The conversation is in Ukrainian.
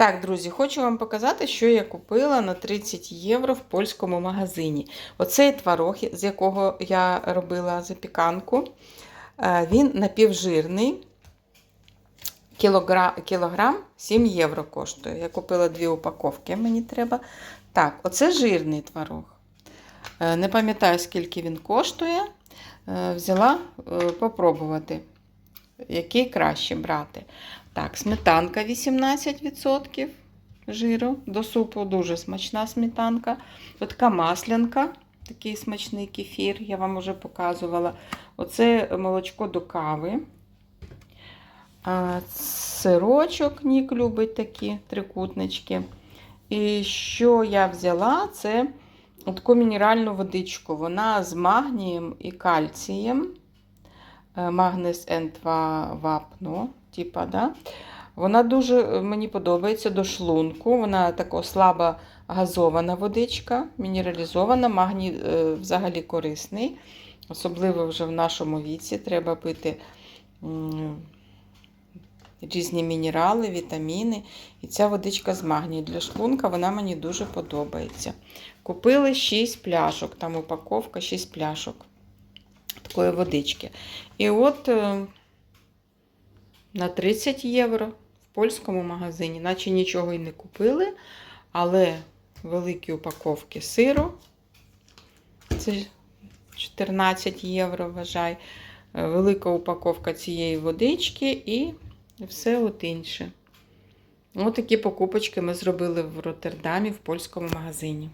Так, друзі, хочу вам показати, що я купила на 30 євро в польському магазині. Оцей творог, з якого я робила запіканку, е, він напівжирний. Кілограм, кілограм 7 євро коштує. Я купила дві упаковки, мені треба. Так, оце жирний творог. Е, Не пам'ятаю, скільки він коштує. Е, Взяла попробувати, який краще брати. Так, сметанка 18% жиру. До супу дуже смачна сметанка. От така маслянка, такий смачний кефір, я вам вже показувала. Оце молочко до кави. А, Сирочок Нік любить такі трикутнички. І що я взяла, це таку мінеральну водичку. Вона з магнієм і кальцієм. Е, Магнес N2 вапно, типа, да? Вона дуже е, мені подобається до шлунку. Вона така слабо газована водичка, мінералізована, магній е, взагалі корисний. Особливо вже в нашому віці треба пити різні мінерали, вітаміни. І ця водичка з магнію для шлунка вона мені дуже подобається. Купили 6 пляшок, там упаковка 6 пляшок такої водички. І от е, на 30 євро в польському магазині, наче нічого і не купили, але великі упаковки сиру. Це 14 євро, вважай. Е, Велика упаковка цієї водички і все от інше. Ось такі покупочки ми зробили в Роттердамі в польському магазині.